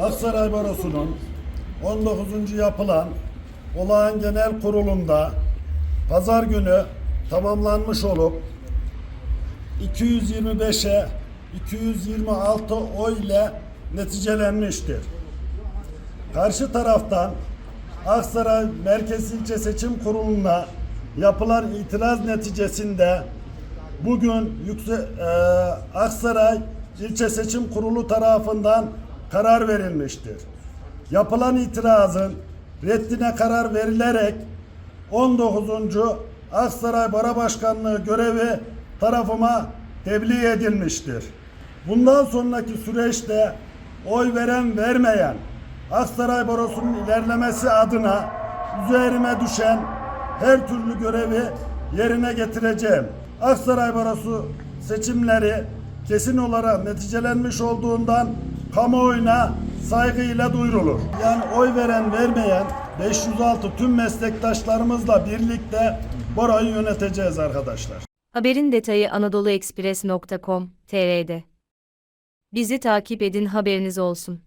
Aksaray Barosu'nun 19. yapılan olağan genel kurulunda pazar günü tamamlanmış olup 225'e 226 oy ile neticelenmiştir. Karşı taraftan Aksaray Merkez İlçe Seçim Kurulu'na yapılan itiraz neticesinde bugün Yükse, e, Aksaray İlçe Seçim Kurulu tarafından karar verilmiştir. Yapılan itirazın reddine karar verilerek 19. Aksaray Bara Başkanlığı görevi tarafıma tebliğ edilmiştir. Bundan sonraki süreçte oy veren vermeyen Aksaray Barosu'nun ilerlemesi adına üzerime düşen her türlü görevi yerine getireceğim. Aksaray Barosu seçimleri kesin olarak neticelenmiş olduğundan kamuoyuna saygıyla duyurulur. Yani oy veren vermeyen 506 tüm meslektaşlarımızla birlikte Bora'yı yöneteceğiz arkadaşlar. Haberin detayı anadoluekspres.com.tr'de. Bizi takip edin haberiniz olsun.